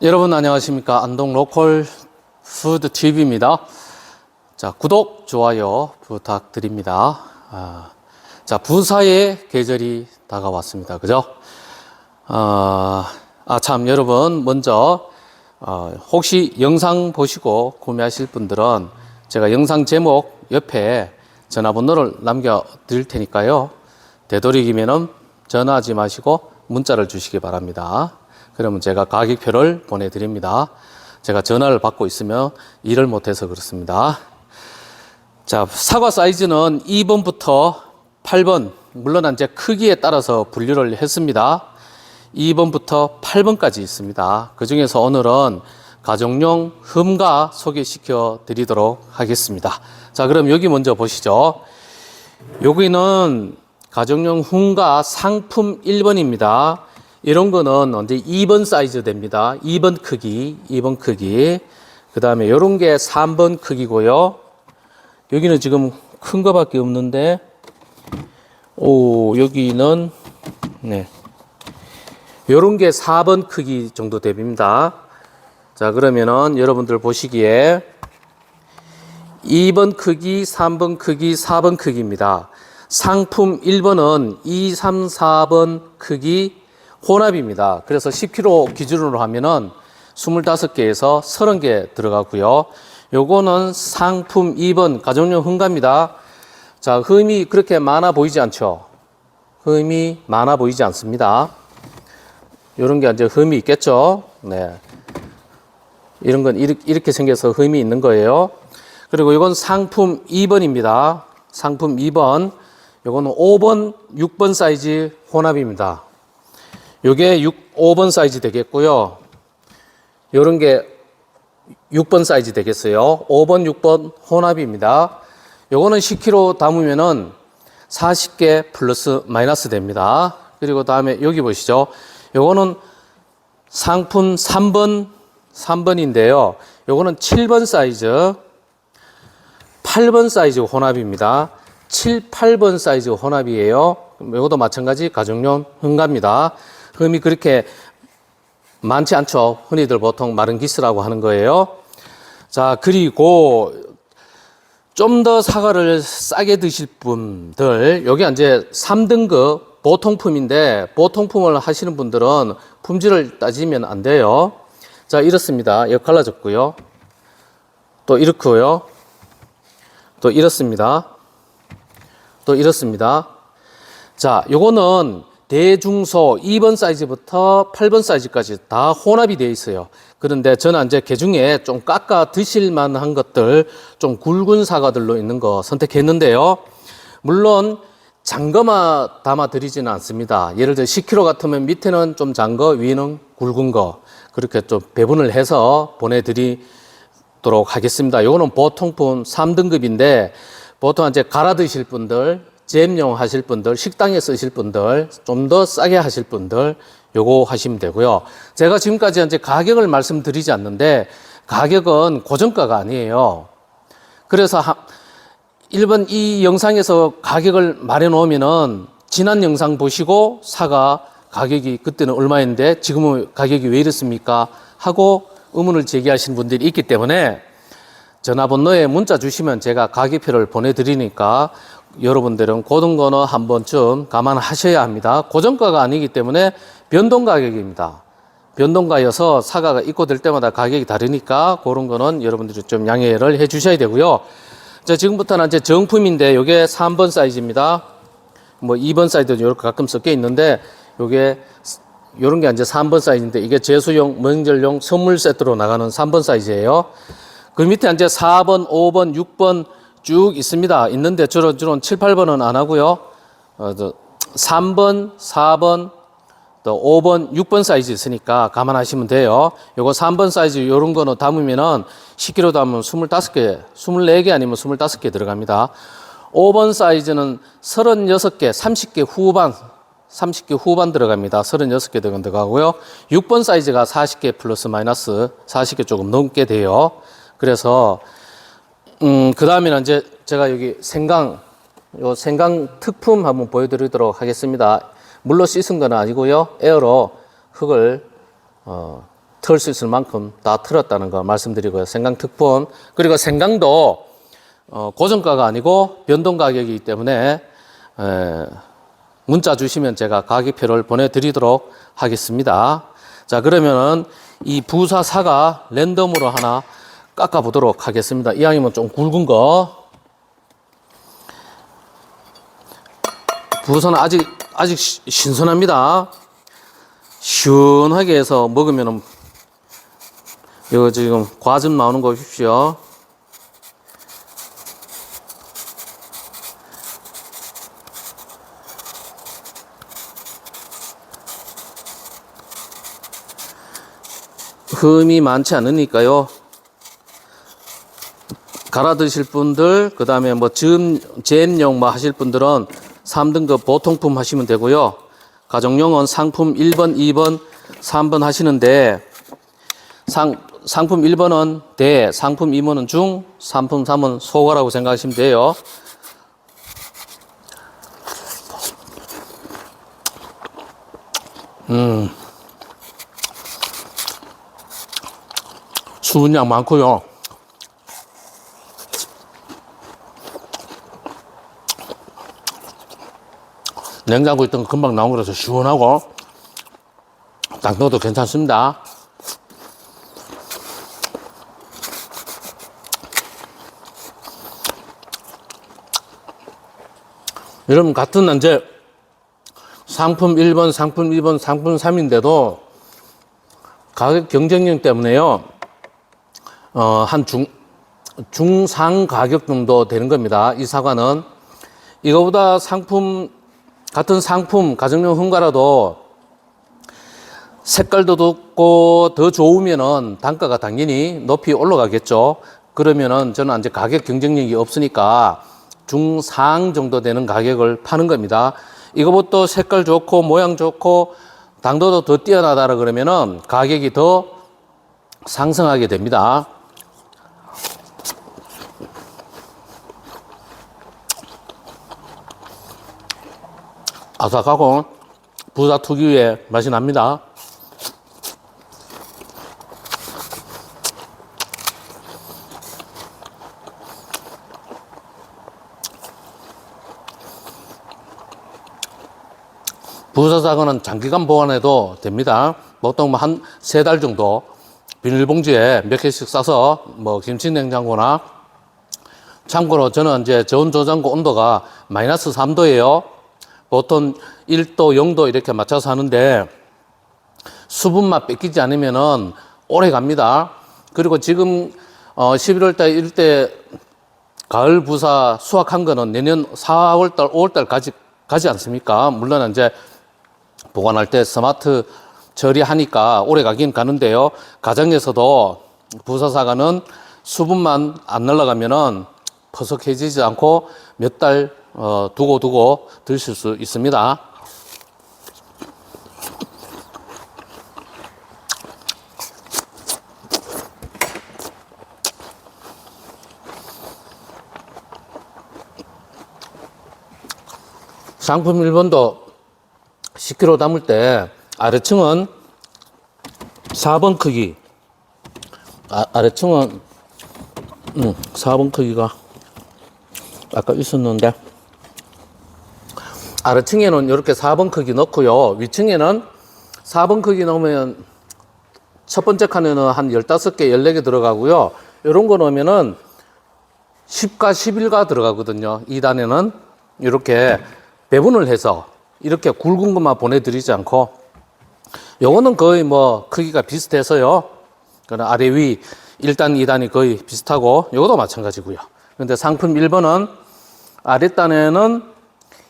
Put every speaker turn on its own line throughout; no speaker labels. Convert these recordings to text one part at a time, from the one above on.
여러분 안녕하십니까 안동 로컬 푸드 TV입니다. 자 구독 좋아요 부탁드립니다. 아, 자 부사의 계절이 다가왔습니다. 그죠? 아 참 여러분 먼저 어, 혹시 영상 보시고 구매하실 분들은 제가 영상 제목 옆에 전화번호를 남겨 드릴 테니까요. 되도록이면은 전화하지 마시고 문자를 주시기 바랍니다. 그러면 제가 가격표를 보내드립니다. 제가 전화를 받고 있으면 일을 못해서 그렇습니다. 자, 사과 사이즈는 2번부터 8번, 물론 이제 크기에 따라서 분류를 했습니다. 2번부터 8번까지 있습니다. 그 중에서 오늘은 가정용 흠가 소개시켜 드리도록 하겠습니다. 자, 그럼 여기 먼저 보시죠. 여기는 가정용 흠가 상품 1번입니다. 이런 거는 언제 2번 사이즈 됩니다. 2번 크기, 2번 크기. 그 다음에 이런 게 3번 크기고요. 여기는 지금 큰 거밖에 없는데, 오, 여기는, 네. 요런 게 4번 크기 정도 됩니다. 자, 그러면은 여러분들 보시기에 2번 크기, 3번 크기, 4번 크기입니다. 상품 1번은 2, 3, 4번 크기 혼합입니다. 그래서 10kg 기준으로 하면은 25개에서 30개 들어가고요. 요거는 상품 2번 가정용 흥가입니다. 자, 흠이 그렇게 많아 보이지 않죠? 흠이 많아 보이지 않습니다. 요런 게 이제 흠이 있겠죠? 네. 이런 건 이렇게, 생겨서 흠이 있는 거예요. 그리고 이건 상품 2번입니다. 상품 2번. 요거는 5번, 6번 사이즈 혼합입니다. 요게 6, 5번 사이즈 되겠고요. 요런 게 6번 사이즈 되겠어요. 5번, 6번 혼합입니다. 요거는 10kg 담으면은 40개 플러스 마이너스 됩니다. 그리고 다음에 여기 보시죠. 요거는 상품 3번, 3번인데요. 요거는 7번 사이즈, 8번 사이즈 혼합입니다. 7, 8번 사이즈 혼합이에요. 이것도 마찬가지 가정용 흥가입니다. 흠이 그렇게 많지 않죠. 흔히들 보통 마른 기스라고 하는 거예요. 자, 그리고 좀 더 사과를 싸게 드실 분들, 여기 이제 3등급 보통품인데, 보통품을 하시는 분들은 품질을 따지면 안 돼요. 자, 이렇습니다. 여기 갈라졌고요. 또 이렇고요. 또 이렇습니다. 또 이렇습니다. 자, 요거는 대중소 2번 사이즈부터 8번 사이즈까지 다 혼합이 되어 있어요. 그런데 저는 이제 개 중에 좀 깎아 드실 만한 것들, 좀 굵은 사과들로 있는 거 선택했는데요. 물론 장거만 담아 드리지는 않습니다. 예를 들어 10kg 같으면 밑에는 좀 장거, 위는 굵은 거. 그렇게 좀 배분을 해서 보내 드리도록 하겠습니다. 요거는 보통품 3등급인데 보통 이제 갈아 드실 분들, 잼용 하실 분들, 식당에 쓰실 분들, 좀 더 싸게 하실 분들, 요거 하시면 되고요. 제가 지금까지 이제 가격을 말씀드리지 않는데, 가격은 고정가가 아니에요. 그래서 하, 1번 이 영상에서 가격을 말해 놓으면은, 지난 영상 보시고 사가 가격이 그때는 얼마인데 지금은 가격이 왜 이렇습니까? 하고 의문을 제기하시는 분들이 있기 때문에 전화번호에 문자 주시면 제가 가격표를 보내드리니까 여러분들은 고등 거는 한 번쯤 감안하셔야 합니다. 고정가가 아니기 때문에 변동 가격입니다. 변동가여서 사과가 입고될 때마다 가격이 다르니까 그런 거는 여러분들이 좀 양해를 해 주셔야 되고요. 자, 지금부터는 이제 정품인데 이게 3번 사이즈입니다. 뭐 2번 사이즈도 이렇게 가끔 섞여 있는데 요게 요런 게 이제 3번 사이즈인데 이게 제수용, 명절용 선물 세트로 나가는 3번 사이즈예요. 그 밑에 이제 4번, 5번, 6번 쭉 있습니다. 있는데 주로 주로 7, 8번은 안 하고요. 어, 저 3번, 4번, 또 5번, 6번 사이즈 있으니까 감안하시면 돼요. 요거 3번 사이즈 요런 거는 담으면은 10kg 담으면 25개, 24개 아니면 25개 들어갑니다. 5번 사이즈는 36개, 30개 후반, 30개 후반 들어갑니다. 36개 들어가고요. 6번 사이즈가 40개 플러스 마이너스 40개 조금 넘게 돼요. 그래서 음, 그 다음에는 이제 제가 여기 생강, 요 생강 특품 한번 보여드리도록 하겠습니다. 물로 씻은 건 아니고요. 에어로 흙을, 어, 틀 수 있을 만큼 다 틀었다는 거 말씀드리고요. 생강 특본 그리고 생강도 어, 고정가가 아니고 변동 가격이기 때문에 에, 문자 주시면 제가 가격표를 보내드리도록 하겠습니다. 자 그러면은 이 부사 사과 랜덤으로 하나 깎아 보도록 하겠습니다. 이왕이면 좀 굵은 거 부사는 아직 아직 시- 신선합니다. 시원하게 해서 먹으면은 이거 지금 과즙 나오는 거 보십시오. 흠이 많지 않으니까요. 갈아 드실 분들, 그 다음에 뭐 잼, 잼용 뭐 하실 분들은 3등급 보통품 하시면 되고요. 가정용은 상품 1번, 2번, 3번 하시는데 상, 상품 1번은 대, 상품 2번은 중, 상품 3은 소가라고 생각하시면 돼요. 수분량 많고요. 냉장고에 있던 거 금방 나온 거라서 시원하고 당도도 괜찮습니다. 여러분 같은 이제 상품 1번, 상품 2번, 상품 3인데도 가격 경쟁력 때문에요. 어, 한 중, 중상 가격 정도 되는 겁니다. 이 사과는. 이거보다 상품, 같은 상품, 가정용 흥가라도 색깔도 덥고 더 좋으면은 단가가 당연히 높이 올라가겠죠. 그러면은 저는 이제 가격 경쟁력이 없으니까 중상 정도 되는 가격을 파는 겁니다. 이거부터 색깔 좋고 모양 좋고 당도도 더 뛰어나다라 그러면은 가격이 더 상승하게 됩니다. 아삭하고 부사 특유의 맛이 납니다. 부사 사과는 장기간 보관해도 됩니다. 보통 뭐한세 달 정도 비닐봉지에 몇 개씩 싸서 뭐 김치 냉장고나 참고로 저는 이제 저온 저장고 온도가 마이너스 3도예요. 보통 1도, 0도 이렇게 맞춰서 하는데 수분만 뺏기지 않으면은 오래 갑니다. 그리고 지금 어 11월 달 이때 가을 부사 수확한 거는 내년 4월 달, 5월 달까지 가지 않습니까? 물론 이제 보관할 때 스마트 처리하니까 오래 가긴 가는데요. 가정에서도 부사 사과는 수분만 안 날아가면은 퍼석해지지 않고 몇 달 어, 두고 두고 드실 수 있습니다. 상품 1번도 10kg 담을 때 아래층은 4번 크기 아, 아래층은 음, 4번 크기가 아까 있었는데 아래층에는 이렇게 4번 크기 넣고요 위층에는 4번 크기 넣으면 첫 번째 칸에는 한 15개 14개 들어가고요 이런 거 넣으면은 10가 11가 들어가거든요 2단에는 이렇게 배분을 해서 이렇게 굵은 것만 보내드리지 않고 요거는 거의 뭐 크기가 비슷해서요. 아래 위 1단, 2단이 거의 비슷하고 요것도 마찬가지고요. 근데 상품 1번은 아랫단에는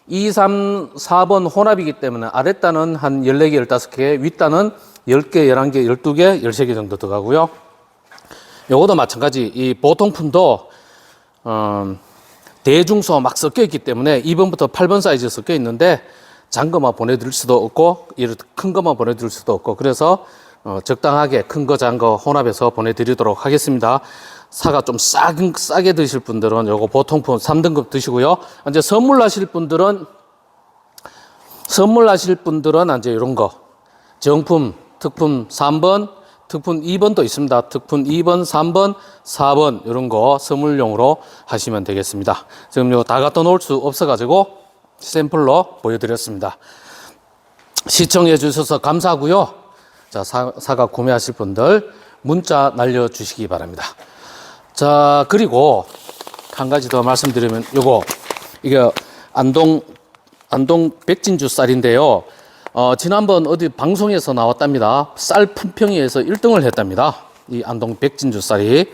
2, 3, 4번 혼합이기 때문에 아랫단은 한 14개, 15개, 윗단은 10개, 11개, 12개, 13개 정도 들어가고요. 요것도 마찬가지 이 보통 품도 어, 대중소 막 섞여 있기 때문에 2번부터 8번 사이즈 섞여 있는데 것만 보내드릴 수도 없고 큰 것만 보내드릴 수도 없고 그래서 어, 적당하게 큰 거 작은 거 혼합해서 보내드리도록 하겠습니다. 사과 좀 싸, 싸게 드실 분들은 요거 보통품 3등급 드시고요. 이제 선물하실 분들은 선물하실 분들은 이제 이런 거 정품 특품 3번 특훈 2번도 있습니다. 특훈 2번, 3번, 4번 이런 거 선물용으로 하시면 되겠습니다. 지금 이거 다 갖다 놓을 수 없어가지고 샘플로 보여드렸습니다. 시청해 주셔서 감사하고요. 자, 사, 사과 구매하실 분들 문자 날려주시기 바랍니다. 자, 그리고 한 가지 더 말씀드리면 요거, 이게 안동, 안동 백진주 쌀인데요. 어, 지난번 어디 방송에서 나왔답니다. 쌀 품평회에서 1등을 했답니다. 이 안동 백진주 쌀이.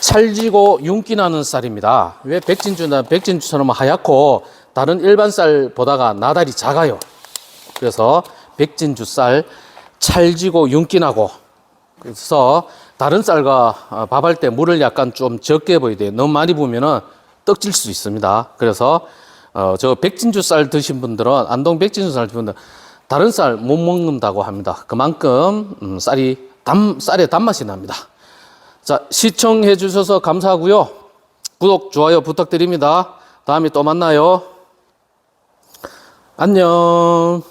찰지고 윤기 나는 쌀입니다. 왜 백진주나 백진주처럼 하얗고 다른 일반 쌀보다가 나달이 작아요. 그래서 백진주 쌀 찰지고 윤기 나고 그래서 다른 쌀과 어, 밥할 때 물을 약간 좀 적게 보여야 돼요. 너무 많이 부으면은 떡질 수 있습니다. 그래서 어, 저 백진주 쌀 드신 분들은 안동 백진주 쌀 드신 분들 다른 쌀 못 먹는다고 합니다. 그만큼 음, 쌀이 단 쌀의 단맛이 납니다. 자 시청해 주셔서 감사하고요. 구독 좋아요 부탁드립니다. 다음에 또 만나요. 안녕.